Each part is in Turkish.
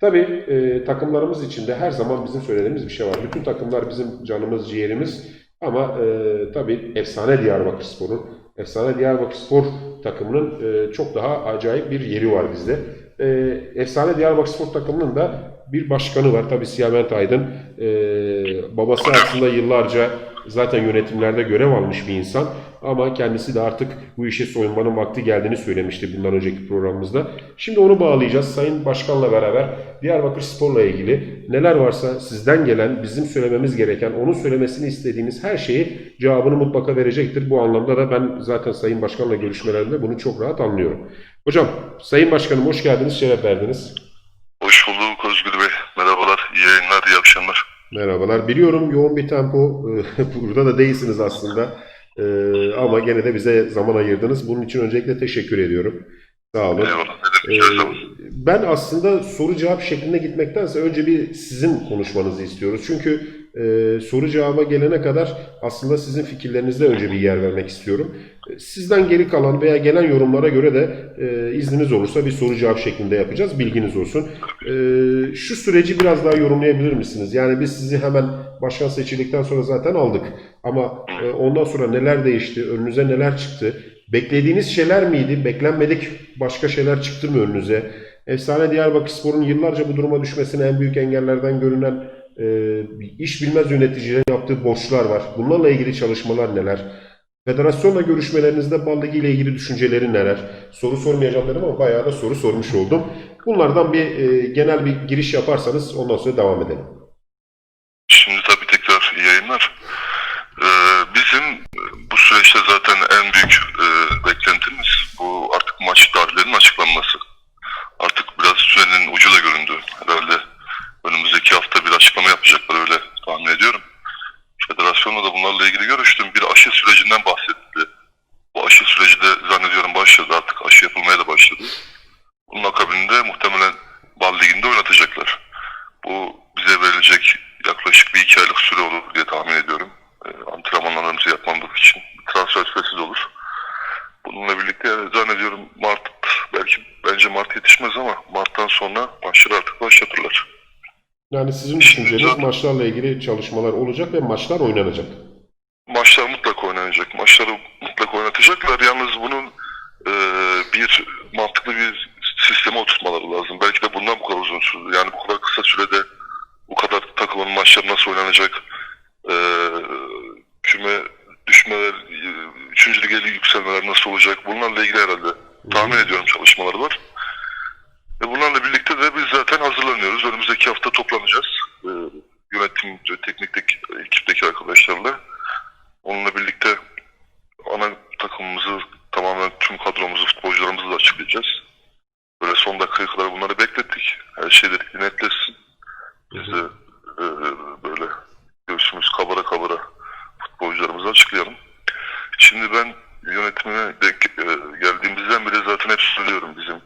Tabii e, takımlarımız içinde her zaman bizim söylediğimiz bir şey var. Bütün takımlar bizim canımız, ciğerimiz ama e, tabii efsane Diyarbakırspor'un, efsane Diyarbakırspor takımının e, çok daha acayip bir yeri var bizde. E, efsane Diyarbakırspor takımının da bir başkanı var. Tabii Siyament Aydın. E, babası aslında yıllarca zaten yönetimlerde görev almış bir insan. Ama kendisi de artık bu işe soyunmanın vakti geldiğini söylemişti bundan önceki programımızda. Şimdi onu bağlayacağız. Sayın Başkan'la beraber Diyarbakır Spor'la ilgili neler varsa sizden gelen, bizim söylememiz gereken, onun söylemesini istediğimiz her şeyi cevabını mutlaka verecektir. Bu anlamda da ben zaten Sayın Başkan'la görüşmelerimde bunu çok rahat anlıyorum. Hocam, Sayın Başkanım hoş geldiniz, şeref verdiniz. Hoş bulduk Özgür Bey. Merhabalar, iyi yayınlar, iyi akşamlar. Merhabalar. Biliyorum yoğun bir tempo. Burada da değilsiniz aslında. Ee, ama gene de bize zaman ayırdınız. Bunun için öncelikle teşekkür ediyorum. Sağ olun. Ee, ben aslında soru cevap şeklinde gitmektense önce bir sizin konuşmanızı istiyoruz. Çünkü e, soru cevaba gelene kadar aslında sizin fikirlerinizde önce bir yer vermek istiyorum. Sizden geri kalan veya gelen yorumlara göre de e, izniniz olursa bir soru cevap şeklinde yapacağız. Bilginiz olsun. E, şu süreci biraz daha yorumlayabilir misiniz? Yani biz sizi hemen başkan seçildikten sonra zaten aldık. Ama e, ondan sonra neler değişti? Önünüze neler çıktı? Beklediğiniz şeyler miydi? Beklenmedik başka şeyler çıktı mı önünüze? Efsane Diyarbakırspor'un yıllarca bu duruma düşmesine en büyük engellerden görünen e, iş bilmez yöneticilerin yaptığı borçlar var. Bunlarla ilgili çalışmalar neler? Federasyonla görüşmelerinizde bal ile ilgili düşünceleri neler? Soru sormayacağım ama bayağı da soru sormuş oldum. Bunlardan bir e, genel bir giriş yaparsanız ondan sonra devam edelim. Şimdi tabii tekrar iyi yayınlar. Ee, bizim bu süreçte zaten en büyük e, beklentimiz bu artık maç tarihlerinin açıklanması. Artık biraz sürenin ucu da göründü. Herhalde önümüzdeki hafta bir açıklama yapacaklar öyle tahmin ediyorum. Federasyonla da bunlarla ilgili görüştüm. Bir aşı sürecinden bahsedildi. Bu aşı süreci de zannediyorum başladı artık. Aşı yapılmaya da başladı. Bunun akabinde muhtemelen Bal Ligi'nde oynatacaklar. Bu bize verilecek yaklaşık bir iki aylık süre olur diye tahmin ediyorum. E, antrenmanlarımızı yapmamız için. Transfer süresi de olur. Bununla birlikte zannediyorum Mart, belki bence Mart yetişmez ama Mart'tan sonra maçları artık başlatırlar. Yani sizin düşünceniz maçlarla ilgili çalışmalar olacak ve maçlar oynanacak. Maçlar mutlaka oynanacak. Maçları mutlaka oynatacaklar. Yalnız bunun e, bir mantıklı bir sisteme oturtmaları lazım. Belki de bundan bu kadar uzun sürdü. Yani bu kadar kısa sürede bu kadar takımın maçları nasıl oynanacak? E, küme düşmeler, e, üçüncü lige yükselmeler nasıl olacak? Bunlarla ilgili herhalde tahmin ediyorum çalışmaları var. Ve bunlarla birlikte de biz zaten hazırlanıyoruz. Önümüzdeki hafta toplanacağız. E, yönetim ve teknikteki ekipteki arkadaşlarla. Onunla birlikte ana takımımızı tamamen tüm kadromuzu, futbolcularımızı da açıklayacağız. Böyle son dakikaya kadar bunları beklettik. Her şey dedik bir netleşsin. Biz de e, böyle göğsümüz kabara kabara futbolcularımızı açıklayalım. Şimdi ben yönetimine denk, e, geldiğimizden beri zaten hep söylüyorum bizim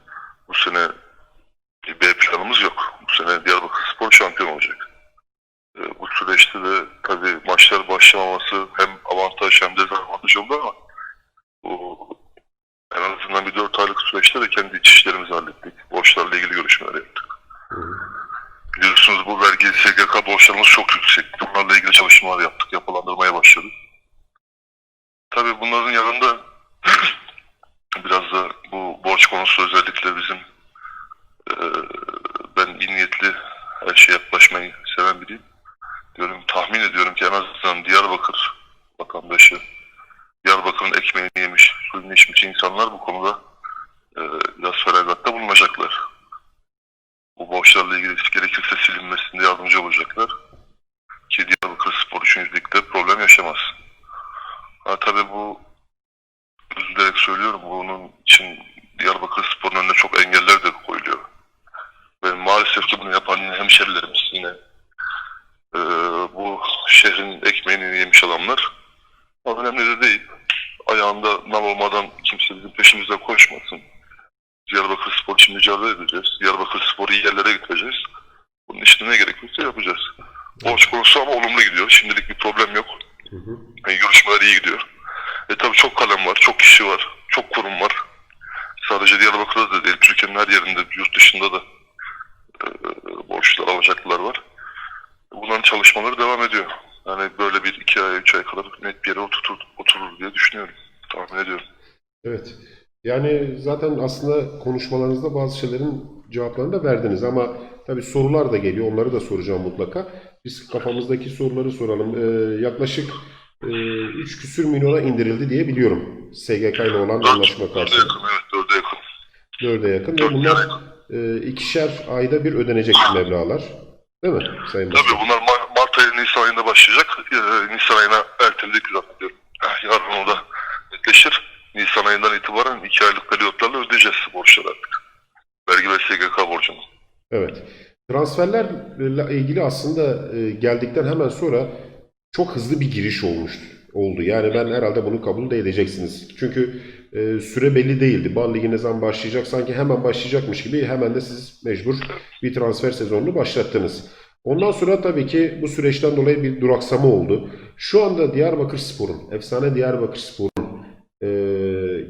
bu sene bir B planımız yok. Bu sene Diyarbakır Spor şampiyon olacak. E, bu süreçte de tabii maçlar başlamaması hem avantaj hem dezavantaj oldu ama bu en azından bir dört aylık süreçte de kendi iç işlerimizi hallettik. Borçlarla ilgili görüşmeler yaptık. Biliyorsunuz bu vergi SGK borçlarımız çok yüksek. Bunlarla ilgili çalışmalar yaptık, yapılandırmaya başladık. Tabii bunların yanında biraz da bu borç konusu özellikle bizim e, ben iyi niyetli her şeye yaklaşmayı seven biriyim. Diyorum tahmin ediyorum ki en azından Diyarbakır vatandaşı Diyarbakır'ın ekmeğini yemiş, suyunu içmiş insanlar bu konuda e, biraz feragatta bulunacaklar. Bu borçlarla ilgili gerekirse silinmesinde yardımcı olacaklar. Ki Diyarbakır Spor 3. Lig'de problem yaşamaz. Ha tabii bu üzülerek söylüyorum bunun için Diyarbakır Spor'un önüne çok engeller de koyuluyor. Ve maalesef ki bunu yapan yine hemşerilerimiz yine e, bu şehrin ekmeğini yemiş adamlar. Ama önemli de değil. Peşimizde koşmasın. Diyarbakır Spor için mücadele edeceğiz. Diyarbakır Spor'u iyi yerlere getireceğiz. Bunun için ne gerekiyorsa yapacağız. Borç konusu ama olumlu gidiyor. Şimdilik bir problem yok. Hı hı. Yani görüşmeler iyi gidiyor. E tabi çok kalem var, çok kişi var, çok kurum var. Sadece Diyarbakır'da da değil, Türkiye'nin her yerinde, yurt dışında da e, an çalışmaları devam ediyor. Yani böyle bir iki ay, üç ay kadar net bir yere oturtur, oturur diye düşünüyorum. Tahmin ediyorum. Evet. Yani zaten aslında konuşmalarınızda bazı şeylerin cevaplarını da verdiniz ama tabii sorular da geliyor. Onları da soracağım mutlaka. Biz kafamızdaki soruları soralım. Ee, yaklaşık e, 3 küsür milyona indirildi diye biliyorum. SGK ile olan anlaşma Dörde karşılığı. yakın, evet dörde yakın. 4'e yakın ve bunlar e, ikişer ayda bir ödenecek meblağlar. Değil mi Sayın Başkan? Tabii bunlar Ma- Mart ayı, Nisan ayında başlayacak. Ee, Nisan ayına erteledik zannediyorum. Eh, Yarın o da netleşir. Nisan ayından itibaren iki aylık periyotlarla ödeyeceğiz borçları artık. Vergi ve SGK borcunu. Evet. Transferlerle ilgili aslında e, geldikten hemen sonra çok hızlı bir giriş olmuştu. Oldu. Yani ben herhalde bunu kabul de edeceksiniz. Çünkü e, süre belli değildi. Bal Ligi ne zaman başlayacak? Sanki hemen başlayacakmış gibi hemen de siz mecbur bir transfer sezonunu başlattınız. Ondan sonra tabii ki bu süreçten dolayı bir duraksama oldu. Şu anda Diyarbakır Spor'un, efsane Diyarbakır Spor'un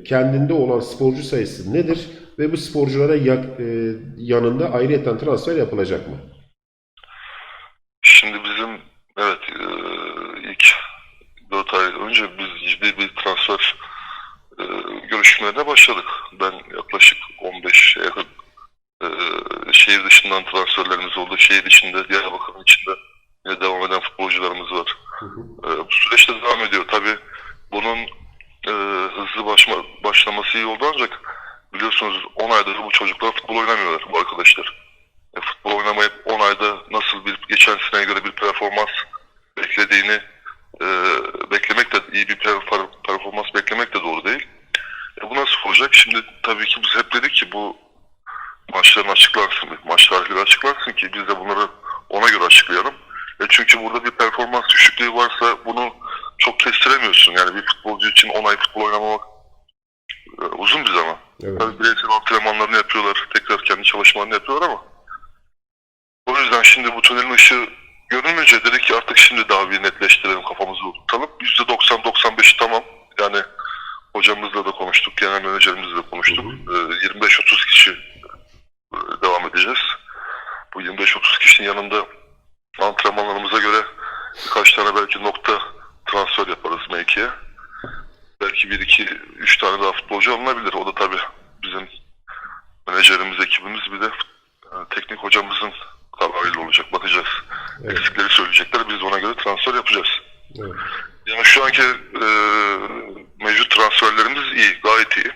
kendinde olan sporcu sayısı nedir? Ve bu sporculara yak- e, yanında ayrıyeten transfer yapılacak mı? Şimdi bizim evet e, ilk 4 ay önce biz ciddi bir transfer e, görüşmelerine başladık. Ben yaklaşık 15 yakın e, şehir dışından transferlerimiz oldu. Şehir içinde, Diyarbakır'ın içinde yine devam eden futbolcularımız var. E, bu süreç de devam ediyor. Tabii bunun e, hızlı başma, başlaması iyi oldu ancak biliyorsunuz 10 aydır bu çocuklar futbol oynamıyorlar bu arkadaşlar. E, futbol oynamayıp 10 ayda nasıl bir geçen seneye göre bir performans beklediğini e, beklemek de iyi bir per- performans beklemek de doğru değil. E, bu nasıl olacak? Şimdi tabii ki biz hep dedik ki bu maçların açıklansın, maç tarihleri açıklansın ki biz de bunları ona göre açıklayalım. E çünkü burada bir performans düşüklüğü varsa bunu çok kestiremiyorsun. Yani bir futbolcu için 10 ay futbol oynamamak e, uzun bir zaman. Evet. Tabii bireysel antrenmanlarını yapıyorlar. Tekrar kendi çalışmalarını yapıyorlar ama o yüzden şimdi bu tünelin ışığı görünmeyince dedik ki artık şimdi daha bir netleştirelim kafamızı tutalım. %90-95 tamam. Yani hocamızla da konuştuk, genel menajerimizle de konuştuk. Ee, 25-30 kişi e, devam edeceğiz. Bu 25-30 kişinin yanında antrenmanlarımıza göre birkaç tane belki nokta transfer yaparız mevkiye. Belki bir iki üç tane daha futbolcu alınabilir. O da tabii bizim menajerimiz, ekibimiz bir de e, teknik hocamızın kararıyla olacak. Bakacağız. Evet. Eksikleri söyleyecekler. Biz ona göre transfer yapacağız. Evet. Yani şu anki e, mevcut transferlerimiz iyi, gayet iyi.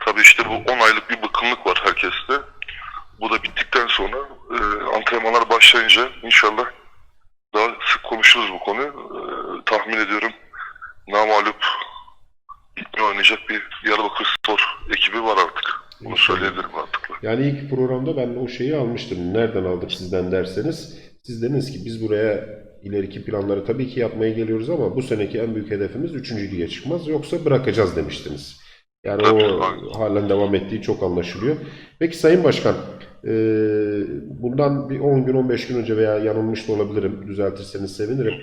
Tabii işte bu 10 aylık bir bıkkınlık var herkeste. Bu da bittikten sonra e, antrenmanlar başlayınca inşallah daha sık konuşuruz bu konuyu. E, tahmin ediyorum namalup gitme oynayacak bir Diyarbakır Spor ekibi var artık. Bunu söyleyebilirim artık. Yani ilk programda ben o şeyi almıştım. Nereden aldık sizden derseniz. Siz dediniz ki biz buraya ileriki planları tabii ki yapmaya geliyoruz ama bu seneki en büyük hedefimiz 3. lige çıkmaz. Yoksa bırakacağız demiştiniz. Yani Tabii, o aynen. halen devam ettiği çok anlaşılıyor. Peki Sayın Başkan, e, bundan bir 10 gün 15 gün önce veya yanılmış da olabilirim, düzeltirseniz sevinirim.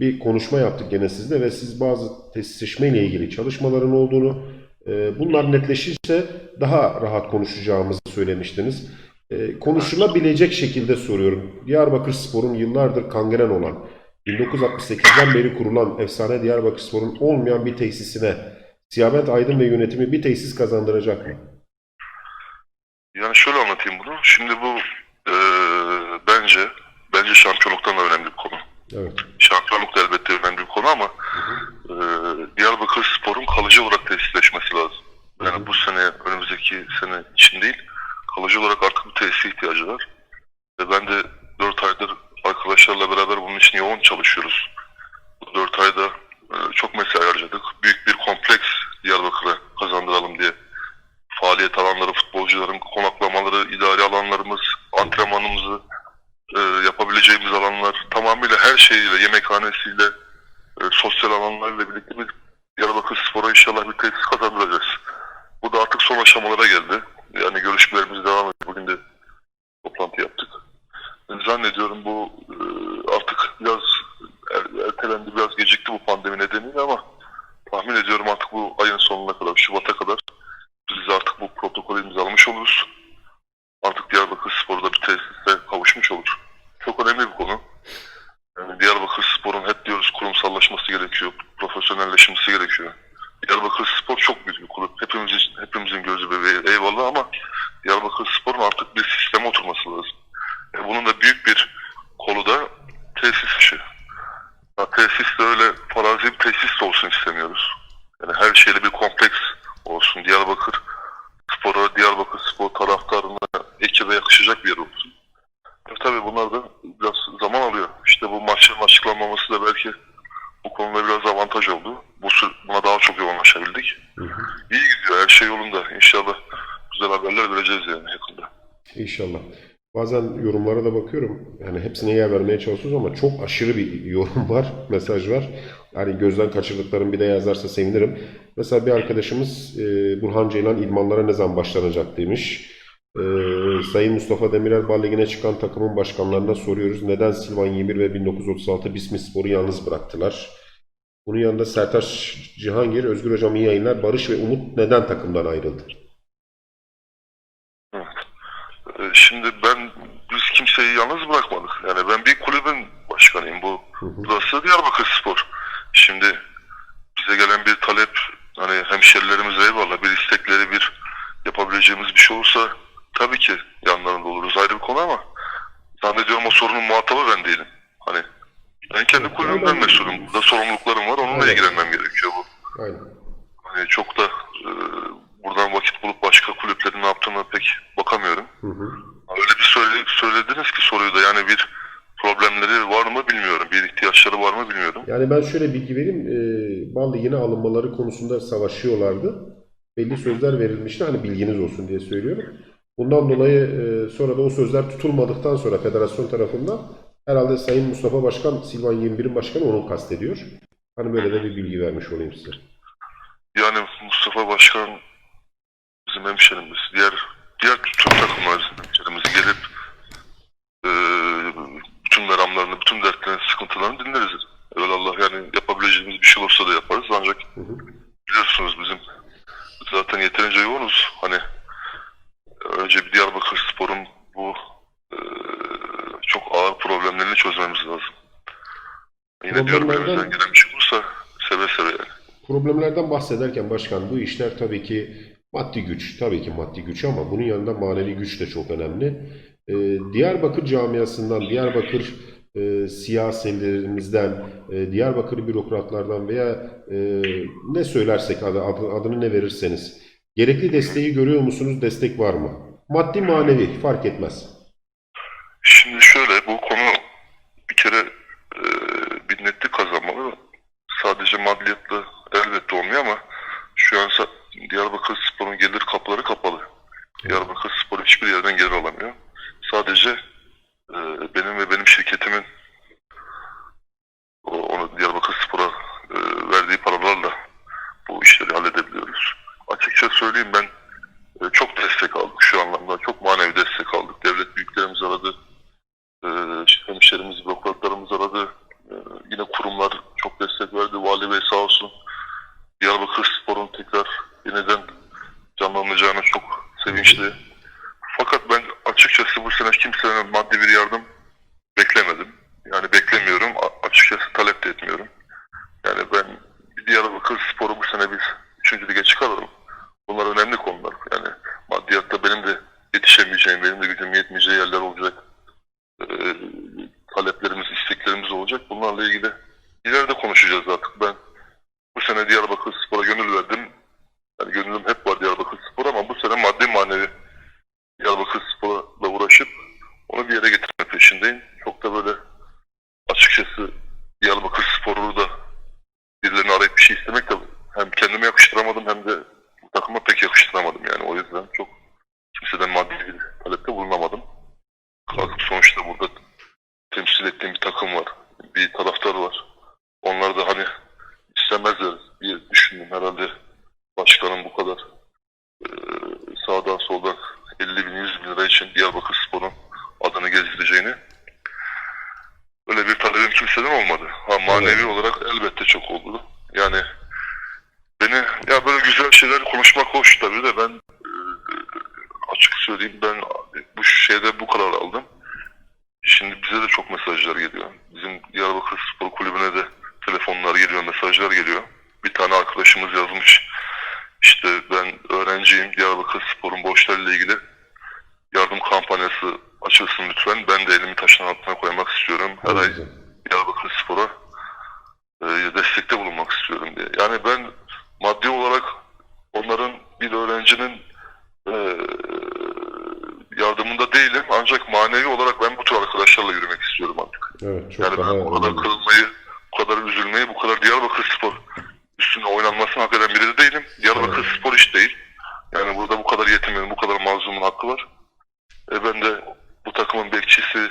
Bir konuşma yaptık gene sizle ve siz bazı tesisleşme ile ilgili çalışmaların olduğunu, e, bunlar netleşirse daha rahat konuşacağımızı söylemiştiniz. E, konuşulabilecek şekilde soruyorum. Diyarbakır Spor'un yıllardır kangren olan, 1968'den beri kurulan efsane Diyarbakır Spor'un olmayan bir tesisine Siyamet Aydın ve yönetimi bir tesis kazandıracak mı? Yani şöyle anlatayım bunu. Şimdi bu e, bence bence şampiyonluktan da önemli bir konu. Evet. Şampiyonluk da elbette önemli bir konu ama e, Diyarbakır Spor'un kalıcı olarak tesisleşmesi lazım. Yani bu sene, önümüzdeki sene için değil, kalıcı olarak artık bu tesise ihtiyacı var. Ve ben de 4 aydır arkadaşlarla beraber bunun için yoğun çalışıyoruz. Bu 4 ayda e, çok mesai harcadık. Büyük bir kompleks Diyarbakır'a kazandıralım diye. Faaliyet alanları, futbolcuların konaklamaları, idari alanlarımız, antrenmanımızı, e, yapabileceğimiz alanlar tamamıyla her şeyiyle, yemekhanesiyle, e, sosyal alanlarıyla birlikte bir Diyarbakır Spor'a inşallah bir tesis kazandıracağız. Bu da artık son aşamalara geldi. Yani görüşmelerimiz devam ediyor. Bugün de toplantı yaptık. Zannediyorum bu e, artık biraz er- ertelendi, biraz gecikti bu pandemi nedeniyle ama tahmin ediyorum artık bu ayın sonuna kadar, Şubat'a kadar biz artık bu protokolü imzalamış oluruz. Artık Diyarbakır Spor'da bir tesise kavuşmuş olur çok önemli bir konu. Yani Diyarbakır Spor'un hep diyoruz kurumsallaşması gerekiyor, profesyonelleşmesi gerekiyor. Diyarbakır Spor çok büyük bir kulüp. Hepimizin, hepimizin gözü bebeği eyvallah ama Diyarbakır Spor'un artık bir sisteme oturması lazım. E, bunun da büyük bir kolu da tesis işi. Ya, tesis de öyle farazi bir tesis de olsun istemiyoruz. Yani her şeyle bir kompleks olsun. Diyarbakır Spor'a, Diyarbakır Spor taraftarına ekibe yakışacak bir açıklanmaması da belki bu konuda biraz avantaj oldu. Bu buna daha çok yoğunlaşabildik. İyi gidiyor, her şey yolunda. İnşallah güzel haberler vereceğiz yani yakında. İnşallah. Bazen yorumlara da bakıyorum. Yani hepsine yer vermeye çalışıyoruz ama çok aşırı bir yorum var, mesaj var. Yani gözden kaçırdıklarım bir de yazarsa sevinirim. Mesela bir arkadaşımız e, Burhan Ceylan idmanlara ne zaman başlanacak demiş. E, Sayın Mustafa Demirel Ligi'ne çıkan takımın başkanlarına soruyoruz. Neden Silvan 21 ve 1936 Bismi Spor'u yalnız bıraktılar? Bunun yanında Sertaç Cihangir, Özgür Hocam iyi yayınlar. Barış ve Umut neden takımdan ayrıldı? Ee, Şimdi ben biz kimseyi yalnız bırakmadık. Yani ben bir kulübün başkanıyım. Bu burası Diyarbakır Spor. Şimdi bize gelen bir talep hani hemşerilerimize eyvallah bir istekleri bir yapabileceğimiz bir şey olursa tabii ki yanlarında oluruz. Ayrı bir konu ama zannediyorum o sorunun muhatabı ben değilim. Hani ben kendi kulübümden mesulüm. Burada sorumluluklarım var. Onunla Evet. ilgilenmem gerekiyor bu. Aynen. Hani çok da e, buradan vakit bulup başka kulüplerin ne yaptığına pek bakamıyorum. Hı hı. Öyle bir söyle, söylediniz ki soruyu da yani bir problemleri var mı bilmiyorum. Bir ihtiyaçları var mı bilmiyorum. Yani ben şöyle bilgi vereyim. E, Bal Ligi'ne alınmaları konusunda savaşıyorlardı. Belli sözler verilmişti. Hani bilginiz olsun diye söylüyorum. Bundan dolayı e, sonra da o sözler tutulmadıktan sonra federasyon tarafından herhalde Sayın Mustafa Başkan, Silvan 21'in başkanı onu kastediyor. Hani böyle de bir bilgi vermiş olayım size. Yani Mustafa Başkan bizim hemşerimiz. Diğer diğer tüm bizim hemşerimiz gelip e, bütün meramlarını, bütün dertlerini, sıkıntılarını dinleriz. Evelallah yani yapabileceğimiz bir şey olursa da yaparız. Ancak Hı hı. biliyorsunuz bizim zaten yeterince yoğunuz. Hani önce bir Diyarbakır Spor'un bu e, çok ağır problemlerini çözmemiz lazım. Yine diyorum elimizden gelen bir şey olursa seve seve yani. Problemlerden bahsederken başkan bu işler tabii ki maddi güç, tabii ki maddi güç ama bunun yanında manevi güç de çok önemli. Ee, Diyarbakır camiasından, Diyarbakır e, siyasilerimizden, e, Diyarbakır bürokratlardan veya e, ne söylersek adı- adını ne verirseniz gerekli desteği görüyor musunuz? Destek var mı? Maddi manevi fark etmez. Şimdi şöyle bu konu bir kere e, bir netlik kazanmalı. Sadece maddiyatla elbette olmuyor ama şu an Diyarbakır Spor'un gelir kapıları kapalı. Diyarbakır Spor hiçbir yerden gelir alamıyor. Sadece e, benim ve benim şirketimin o, onu Diyarbakır Spor'a e, verdiği paralarla bu işleri halledebiliyoruz. Açıkça söyleyeyim ben e, çok destek aldık şu anlamda. Çok manevi destek aldık. Devlet büyüklerimiz aradı. E, hemşerimiz, bürokratlarımız aradı. E, yine kurumlar çok destek verdi. Vali Bey sağ olsun. Diyarbakır Spor'un tekrar yeniden canlanacağına çok sevinçli. Fakat ben açıkçası bu sene kimsenin maddi bir yardım beklemedim. Yani beklemiyorum. A- açıkçası talep de etmiyorum. Yani ben Diyarbakır Spor'u bu sene biz 3. lige çıkaralım. Bunlar önemli konular. Yani maddiyatta benim de yetişemeyeceğim, benim de gücüm yetmeyeceği yerler olacak. Ee, taleplerimiz, isteklerimiz olacak. Bunlarla ilgili ileride konuşacağız artık. Ben bu sene Diyarbakır Spor'a gönül verdim. Yani gönlüm hep var Diyarbakır Spor ama bu sene maddi manevi Diyarbakır Spor'la uğraşıp onu bir yere getirme peşindeyim. Çok da böyle açıkçası Diyarbakır Spor'u da birilerini arayıp bir şey istemek de hem kendime yakıştıramadım hem de bu takıma pek yakıştıramadım yani. O yüzden çok kimseden maddi bir talepte bulunamadım. Kalkıp sonuçta burada temsil ettiğim bir takım var. Bir taraftar var. Onlar da hani istemezler diye düşündüm herhalde başkanın bu kadar e, sağdan soldan 50 bin 100 bin lira için Diyarbakır Spor'un adını gezdireceğini öyle bir talebim kimseden olmadı. Ha manevi Evet. olarak elbette çok oldu. Yani beni ya böyle güzel şeyler konuşmak hoş tabii de ben e, açık söyleyeyim ben bu şeyde bu karar aldım. Şimdi bize de çok mesajlar geliyor. Bizim Diyarbakır Spor Kulübü'ne de telefonlar geliyor, mesajlar geliyor. Bir tane arkadaşımız yazmış. İşte ben öğrenciyim. Diyarbakır Spor'un borçlarıyla ilgili yardım kampanyası açılsın lütfen. Ben de elimi taşın altına koymak istiyorum. Her ay. Diyarbakır Spor'a e, destekte bulunmak istiyorum diye. Yani ben maddi olarak onların bir öğrencinin e, yardımında değilim. Ancak manevi olarak ben bu tür arkadaşlarla yürümek istiyorum artık. Evet, çok Yani daha ben bu kadar önemli. kırılmayı, bu kadar üzülmeyi, bu kadar Diyarbakır Spor üstüne oynanmasını hak eden biri de değilim. Diyarbakır Evet. Spor iş değil. Yani burada bu kadar yetimin, bu kadar mazlumun hakkı var. E ben de bu takımın bekçisi,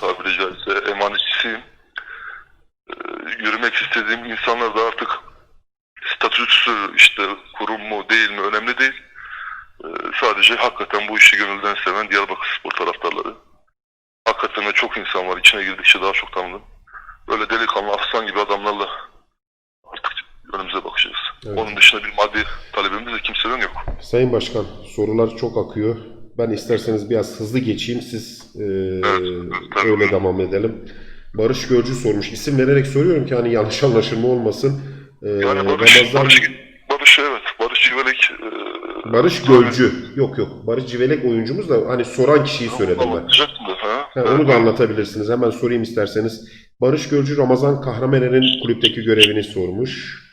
tabiri caizse emanetçisiyim. E, yürümek istediğim insanlar da artık statüsü işte kurum mu değil mi önemli değil. E, sadece hakikaten bu işi gönülden seven Diyarbakır Spor taraftarları. Hakikaten de çok insan var. İçine girdikçe daha çok tanıdım. Böyle delikanlı aslan gibi adamlarla artık önümüze bakacağız. Evet. Onun dışında bir maddi talebimiz de kimseden yok. Sayın Başkan, sorular çok akıyor. Ben isterseniz biraz hızlı geçeyim. Siz e, öyle devam edelim. Barış Gölcü sormuş. İsim vererek soruyorum ki hani yanlış anlaşılma olmasın. E, Yani Barış, Ramazan- Barış, Barış evet. Barış Civelek e, Barış Gölcü. Yok yok. Barış Civelek oyuncumuz da hani soran kişiyi söyledim ben. Ha? Onu da anlatabilirsiniz. Hemen sorayım isterseniz. Barış Gölcü Ramazan Kahramener'in kulüpteki görevini sormuş.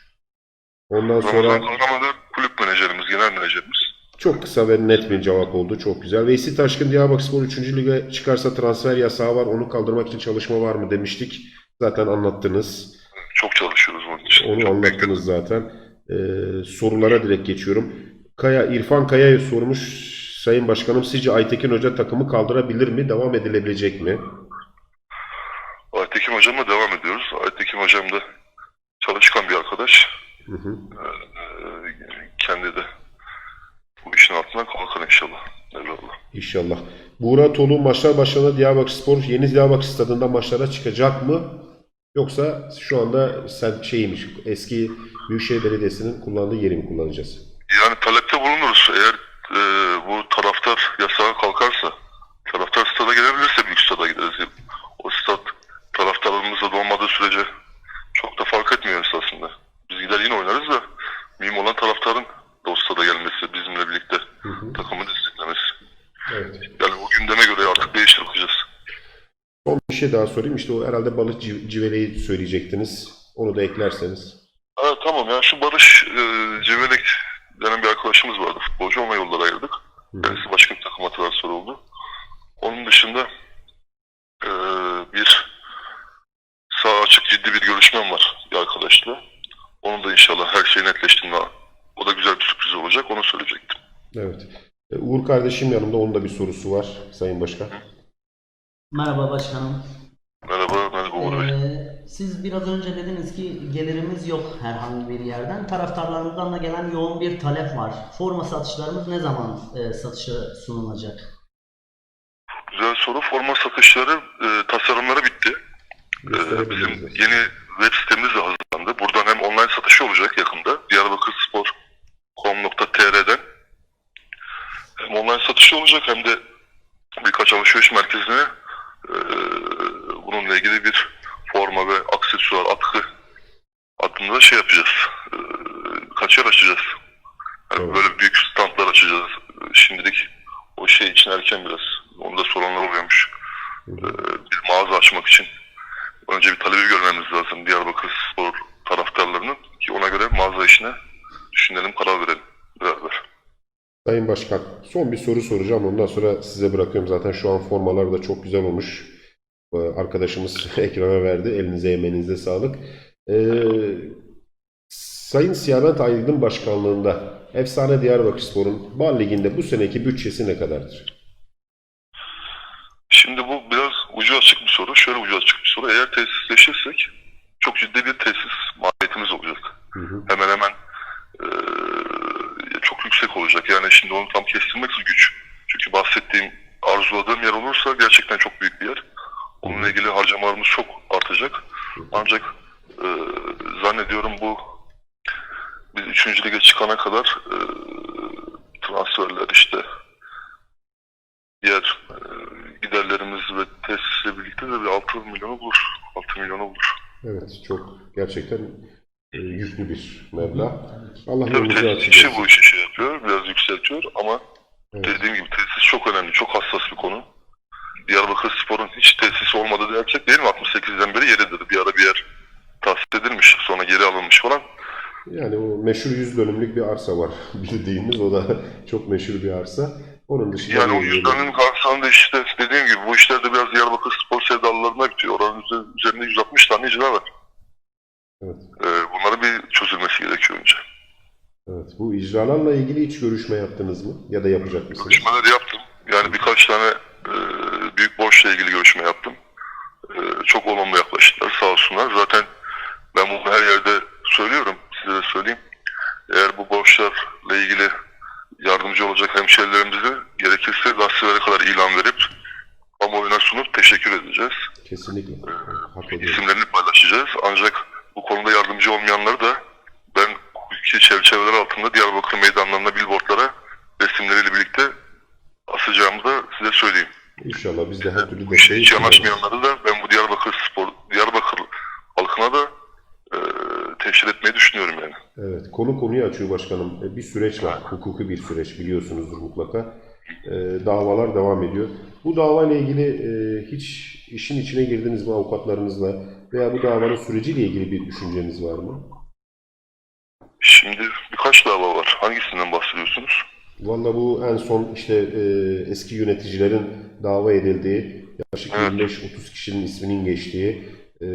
Ondan sonra Ramazan Kahramanlar kulüp menajerimiz, genel menajerimiz. Çok kısa ve net bir cevap oldu. Çok güzel. Veysi Taşkın Diyarbakırspor 3. lige çıkarsa transfer yasağı var. Onu kaldırmak için çalışma var mı demiştik. Zaten anlattınız. Çok çalışıyoruz bunun için. Onu Çok anlattınız zaten. Ee, sorulara direkt geçiyorum. Kaya, İrfan Kaya'ya sormuş. Sayın Başkanım sizce Aytekin Hoca takımı kaldırabilir mi? Devam edilebilecek mi? Aytekin hocamla devam ediyoruz. Aytekin hocam da çalışkan bir arkadaş. Hı hı. Ee, kendi de bu işin altından kalkar inşallah. Eyvallah. İnşallah. Buğra Tolu maçlar başlarında Diyarbakırspor yeni Diyarbakır stadında maçlara çıkacak mı? Yoksa şu anda sen şeymiş eski Büyükşehir Belediyesi'nin kullandığı yeri mi kullanacağız? Yani talepte bulunuruz. Eğer e, bu taraftar yasağı kalkarsa, taraftar stada gelebilirse büyük stada gideriz. O stat taraftarlarımızla dolmadığı sürece çok da fark etmiyor esasında. Biz gider yine oynarız da mühim olan taraftarın da o stada gelmesi, bizimle birlikte Hı hı. takımı desteklemesi. Evet. Yani o gündeme göre artık değiştir bakacağız. Son bir şey daha sorayım. İşte o herhalde balık civ- civeleyi söyleyecektiniz. Onu da eklerseniz. Ha, tamam ya şu Barış e, Civelek denen bir arkadaşımız vardı futbolcu ona yollara ayırdık. Hı. Kendisi başka bir takıma transfer oldu. Onun dışında e, bir sağ açık ciddi bir görüşmem var bir arkadaşla. Onun da inşallah her şey netleştiğinde o da güzel bir sürpriz olacak onu söyleyecektim. Evet. E, Uğur kardeşim yanımda. Onun da bir sorusu var Sayın Başkan. Merhaba başkanım. Merhaba, merhaba Uğur Bey. Ee, siz biraz önce dediniz ki gelirimiz yok herhangi bir yerden. Taraftarlarımızdan da gelen yoğun bir talep var. Forma satışlarımız ne zaman e, satışa sunulacak? Güzel soru. Forma satışları, e, tasarımları bitti. Ee, bizim yeni web sitemiz de hazırlandı. Buradan hem online satışı olacak yakında. Diyarbakırspor.com.tr'den hem online satışı olacak hem de birkaç alışveriş merkezine e, bununla ilgili bir forma ve aksesuar atkı adında şey yapacağız. E, kaç yer açacağız. Yani Evet. böyle büyük standlar açacağız. E, Şimdilik o şey için erken biraz. Onu da soranlar oluyormuş. E, bir mağaza açmak için önce bir talebi görmemiz lazım Diyarbakır Spor taraftarlarının ki ona göre mağaza işine düşünelim karar verelim beraber. Sayın Başkan, son bir soru soracağım. Ondan sonra size bırakıyorum. Zaten şu an formalar da çok güzel olmuş. Ee, Arkadaşımız ekrana verdi. Elinize emeğinize sağlık. Ee, Sayın Siyabent Aydın Başkanlığında Efsane Diyarbakırspor'un Bal Ligi'nde bu seneki bütçesi ne kadardır? Şimdi bu biraz ucu açık bir soru. Şöyle ucu açık bir soru. Eğer tesisleşirsek çok ciddi bir tesis maliyetimiz olacak. Hı hı. Hemen hemen yüksek olacak. Yani şimdi onu tam kestirmek güç. Çünkü bahsettiğim, arzuladığım yer olursa gerçekten çok büyük bir yer. Onunla ilgili harcamalarımız çok artacak. Ancak eee, zannediyorum bu biz 3. lige çıkana kadar eee, transferler işte diğer eee, giderlerimiz ve tesisle birlikte de bir 6 milyonu bulur. 6 milyonu bulur. Evet, çok gerçekten e, yüklü bir meblağ. Allah tesis açık bu işi yükseltiyor ama Evet. dediğim gibi tesis çok önemli, çok hassas bir konu. Diyarbakır Spor'un hiç tesisi olmadı dersek değil mi? 68'den beri yeridir. Bir ara bir yer tahsis edilmiş, sonra geri alınmış falan. Yani o meşhur 100 dönümlük bir arsa var bildiğimiz. O da çok meşhur bir arsa. Onun dışında Yani o bir- yüzlerin karşısında işte dediğim gibi bu işlerde biraz Diyarbakır Spor sevdalılarına bitiyor. Oranın üze- üzerinde 160 tane icra var. Evet. Ee, bunların bir. İcralarla ilgili hiç görüşme yaptınız mı? Ya da yapacak mısınız? Görüşmeler yaptım. Yani birkaç tane e, büyük borçla ilgili görüşme yaptım. E, çok olumlu yaklaştılar sağ olsunlar. Zaten ben bunu her yerde söylüyorum. Size de söyleyeyim. Eğer bu borçlarla ilgili yardımcı olacak hemşerilerimize gerekirse gazetelere kadar ilan verip kamuoyuna sunup teşekkür edeceğiz. Kesinlikle. Hak ediyor. İsimlerini paylaşacağız. Ancak bu konuda yardımcı olmayanları da ben hukuki çerçeveler altında Diyarbakır meydanlarına, billboardlara resimleriyle birlikte asacağımı da size söyleyeyim. İnşallah biz de her türlü Bu işe desteği hiç sunarız. yanaşmayanları da ben bu Diyarbakır spor, Diyarbakır halkına da e, teşhir etmeyi düşünüyorum yani. Evet, konu konuyu açıyor başkanım. E, Bir süreç var, hukuki bir süreç biliyorsunuzdur mutlaka. E, davalar devam ediyor. Bu davayla ilgili e, hiç işin içine girdiniz mi avukatlarınızla veya bu davanın süreciyle ilgili bir düşünceniz var mı? Şimdi birkaç dava var. Hangisinden bahsediyorsunuz? Valla bu en son işte e, eski yöneticilerin dava edildiği, yaklaşık Evet. 25-30 kişinin isminin geçtiği e,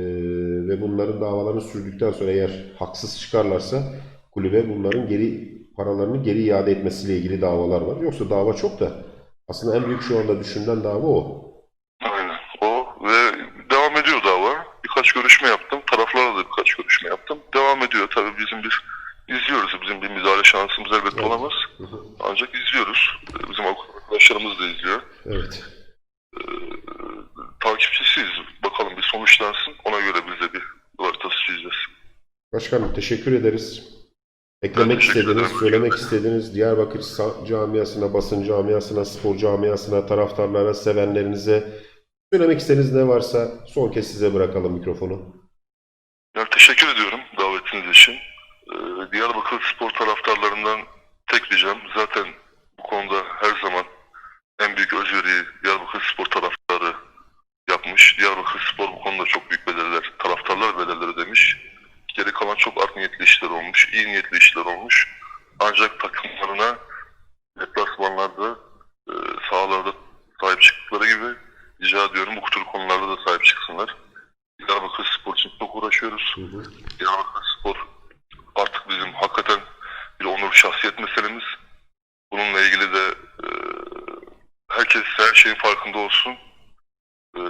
ve bunların davalarını sürdükten sonra eğer haksız çıkarlarsa kulübe bunların geri paralarını geri iade etmesiyle ilgili davalar var. Yoksa dava çok da aslında en büyük şu anda düşünülen dava o. Aynen. O ve devam ediyor dava. Birkaç görüşme yaptım. Taraflarla da birkaç görüşme yaptım. Devam ediyor. Tabii bizim bir izliyoruz. Bizim bir müdahale şansımız elbette Evet. olamaz. Ancak izliyoruz. Ee, Bizim arkadaşlarımız da izliyor. Evet. Takipçisiyiz. Bakalım bir sonuçlansın. Ona göre biz de bir haritası çizeceğiz. Başkanım teşekkür ederiz. Eklemek istediğiniz, söylemek istediğiniz Diyarbakır camiasına, basın camiasına, spor camiasına, taraftarlara, sevenlerinize söylemek istediğiniz ne varsa son kez size bırakalım mikrofonu. Yani teşekkür ediyorum davetiniz için. Ee, Diyarbakır spor taraftarlarından tek ricam zaten bu konuda her zaman en büyük özveriyi Diyarbakır spor taraftarı yapmış. Diyarbakır spor bu konuda çok büyük bedeller, taraftarlar bedelleri demiş. Geri kalan çok art niyetli işler olmuş, iyi niyetli işler olmuş. Ancak takımlarına deplasmanlarda, e, sahalarda sahip çıktıkları gibi rica ediyorum bu tür konularda da sahip çıksınlar. Diyarbakır Spor için çok uğraşıyoruz. Hı hı. Diyarbakır Spor artık bizim hakikaten bir onur şahsiyet meselemiz. Bununla ilgili de e, herkes her şeyin farkında olsun. E,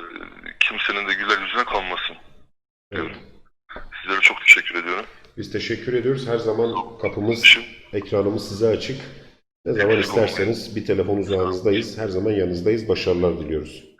kimsenin de güler yüzüne kalmasın. Evet. Sizlere çok teşekkür ediyorum. Biz teşekkür ediyoruz. Her zaman kapımız, ekranımız size açık. Ne zaman isterseniz bir telefon uzağınızdayız. Her zaman yanınızdayız. Başarılar diliyoruz.